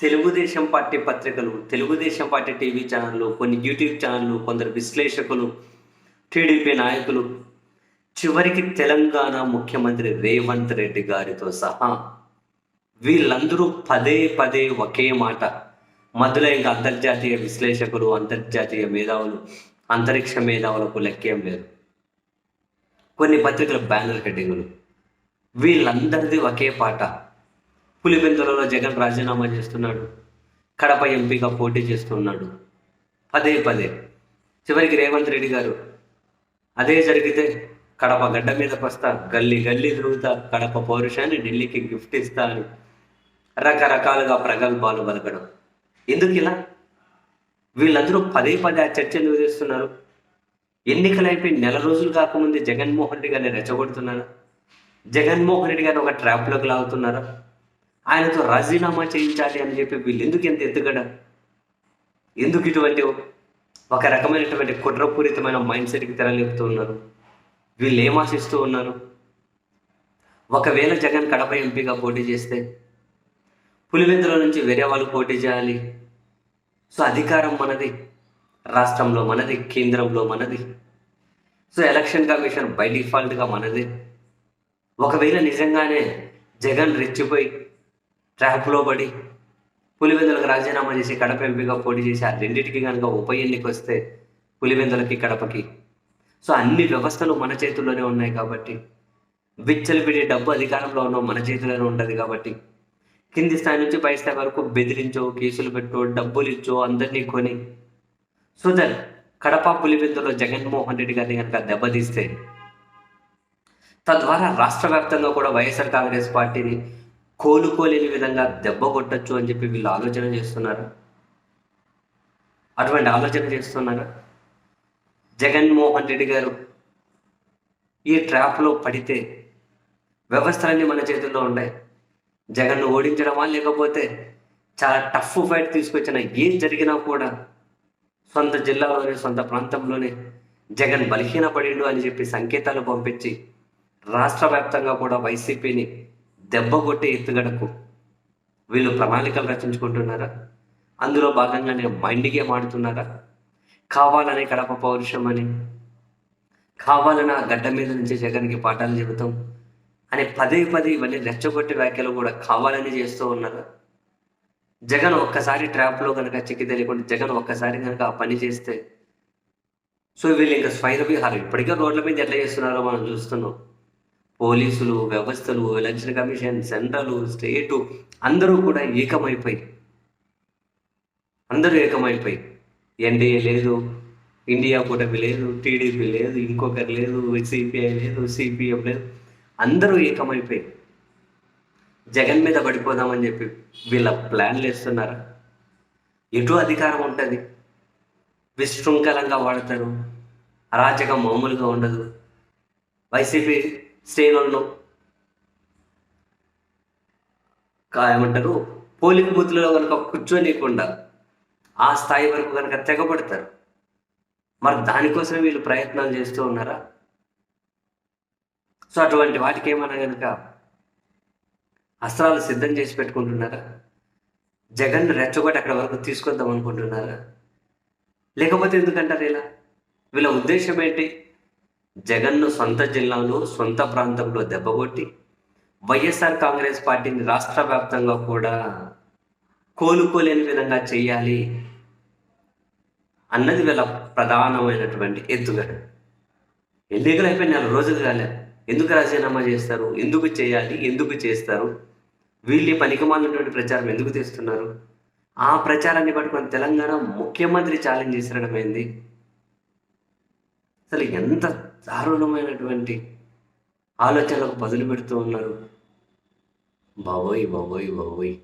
Telugu Desam party పత్రికలు Telugu Desam party TV ఛానళ్ళు కొన్ని యూట్యూబ్ ఛానళ్ళు కొందరు విశ్లేషకులు టీడీపీ నాయకులు. చివరికి తెలంగాణ ముఖ్యమంత్రి రేవంత్ రెడ్డి గారితో సహా వీళ్ళందరూ పదే పదే ఒకే మాట. మధ్యలో ఇంకా అంతర్జాతీయ విశ్లేషకులు అంతర్జాతీయ మేధావులు అంతరిక్ష మేధావులకు లెక్కేం లేదు. కొన్ని పత్రికల బ్యానర్ హెడ్డింగులు. వీళ్ళందరిది ఒకే పాట. పులివెందులలో జగన్ రాజీనామా చేస్తున్నాడు. కడప ఎంపీగా పోటీ చేస్తున్నాడు. పదే పదే. చివరికి రేవంత్ రెడ్డి గారు అదే జరిగితే కడప గడ్డ మీదకి వస్తా గల్లీ గల్లీ తిరుగుతా కడప పౌరుషాన్ని ఢిల్లీకి గిఫ్ట్ ఇస్తా అని రకరకాలుగా ప్రగల్భాలు బలకడం ఎందుకు ఇలా? వీళ్ళందరూ పదే పదే ఆ చర్చ చేస్తున్నారు ఎన్నికలైపోయి నెల రోజులు కాకముందే జగన్మోహన్ రెడ్డి గారిని రెచ్చగొడుతున్నారా? జగన్మోహన్ రెడ్డి గారిని ఒక ట్రాప్లోకి లాగుతున్నారా? ఆయనతో రాజీనామా చేయించాలి అని చెప్పి వీళ్ళు ఎందుకు ఎంత ఎత్తుగడ? ఎందుకు ఇటువంటి ఒక రకమైనటువంటి కుట్రపూరితమైన మైండ్ సెట్కి తెరలేపుతూ ఉన్నారు? వీళ్ళు ఏం ఆశిస్తూ ఉన్నారు? ఒకవేళ జగన్ కడప ఎంపీగా పోటీ చేస్తే పులివెందుల నుంచి వేరే వాళ్ళు పోటీ చేయాలి. సో అధికారం మనది రాష్ట్రంలో మనది కేంద్రంలో మనది. సో ఎలక్షన్ కమిషన్ బై డిఫాల్ట్గా మనది. ఒకవేళ నిజంగానే జగన్ రెచ్చిపోయి ట్రాప్లో పడి పులివెందులకు రాజీనామా చేసి కడప ఎంపీగా పోటీ చేసి ఆ రెండింటికి కనుక ఉప ఎన్నిక వస్తే పులివెందులకి కడపకి. సో అన్ని వ్యవస్థలు మన చేతుల్లోనే ఉన్నాయి కాబట్టి విచ్చలపిడి డబ్బు అధికారంలో ఉన్న మన చేతిలోనే ఉంటుంది కాబట్టి కింది స్థాయి నుంచి పై స్థాయి వరకు బెదిరించో కేసులు పెట్టో డబ్బులు ఇచ్చో అందరినీ కొని. సో దట్ కడప పులివెందులో జగన్మోహన్ రెడ్డి గారిని కనుక దెబ్బతీస్తే తద్వారా రాష్ట్ర వ్యాప్తంగా కూడా వైఎస్ఆర్ కాంగ్రెస్ పార్టీని కోలుకోలేని విధంగా దెబ్బ కొట్టచ్చు అని చెప్పి వీళ్ళు ఆలోచన చేస్తున్నారు? అటువంటి ఆలోచన చేస్తున్నారా? జగన్మోహన్ రెడ్డి గారు ఈ ట్రాప్లో పడితే వ్యవస్థలన్నీ మన చేతుల్లో ఉన్నాయి జగన్ను ఓడించడమా లేకపోతే చాలా టఫ్ ఫైట్ తీసుకొచ్చిన ఏం జరిగినా కూడా సొంత జిల్లాలోనే సొంత ప్రాంతంలోనే జగన్ బలహీనపడిండు అని చెప్పి సంకేతాలు పంపించి రాష్ట్ర వ్యాప్తంగా కూడా వైసీపీని దెబ్బ కొట్టే ఎత్తుగడకు. వీళ్ళు ప్రణాళికలు రచించుకుంటున్నారా? అందులో భాగంగానే మైండ్ గేమ్ ఆడుతున్నారా? కావాలనే కడప పౌరుషం అని కావాలని ఆ గడ్డ మీద నుంచి జగన్కి పాఠాలు చెబుతాం అని పదే పదే ఇవన్నీ రెచ్చగొట్టే వ్యాఖ్యలు కూడా కావాలని చేస్తూ ఉన్నారా? జగన్ ఒక్కసారి ట్రాప్లో కనుక చిక్కి తెలియకుండా జగన్ ఒక్కసారి కనుక ఆ పని చేస్తే సో వీళ్ళు ఇంకా స్వైర విహారం ఇప్పటికే రోడ్ల మీద ఎట్లా చేస్తున్నారో మనం చూస్తున్నాం. పోలీసులు వ్యవస్థలు ఎలక్షన్ కమిషన్ సెంట్రల్ స్టేటు అందరూ కూడా ఏకమైపోయి అందరూ ఏకమైపోయి. ఎన్డీఏ లేదు ఇండియా కూటమి లేదు టీడీపీ లేదు ఇంకొకరు లేదు సిపిఐ లేదు సిపిఎం లేదు. అందరూ ఏకమైపోయి. జగన్ మీద పడిపోదామని చెప్పి వీళ్ళ ప్లాన్లు వేస్తున్నారా? ఎటు అధికారం ఉంటుంది? విశృంఖలంగా వాడతారు. అరాచకం మామూలుగా ఉండదు. వైసీపీ శ్రేణులను ఏమంటారు పోలింగ్ బూత్లలో కనుక కూర్చోనియకుండా ఆ స్థాయి వరకు కనుక తెగబడతారు. మరి దానికోసం వీళ్ళు ప్రయత్నాలు చేస్తూ ఉన్నారా? సో అటువంటి వాటికి ఏమన్నా కనుక అస్త్రాలు సిద్ధం చేసి పెట్టుకుంటున్నారా? జగన్ రెచ్చగొట్టి అక్కడ వరకు తీసుకొద్దాం అనుకుంటున్నారా? లేకపోతే ఎందుకంటారు ఇలా? వీళ్ళ ఉద్దేశం ఏంటి? జగన్ను సొంత జిల్లాలో సొంత ప్రాంతంలో దెబ్బకొట్టి వైఎస్ఆర్ కాంగ్రెస్ పార్టీని రాష్ట్ర వ్యాప్తంగా కూడా కోలుకోలేని విధంగా చేయాలి అన్నది వీళ్ళ ప్రధానమైనటువంటి ఎత్తుగడ. ఎన్నికలు అయిపోయి నెల రోజులు కాలేదు ఎందుకు రాజీనామా చేస్తారు? ఎందుకు చేయాలి? ఎందుకు చేస్తారు? వీళ్ళు పనికిమాలినటువంటి ప్రచారం ఎందుకు తీస్తున్నారు ఆ ప్రచారాన్ని పట్టుకొని తెలంగాణ ముఖ్యమంత్రి ఛాలెంజ్ చేసడం ఏంది? అసలు ఎంత దారుణమైనటువంటి ఆలోచనలకు బదులు పెడుతూ ఉన్నారు. బాబోయ్ బాబోయ్ బాబోయ్.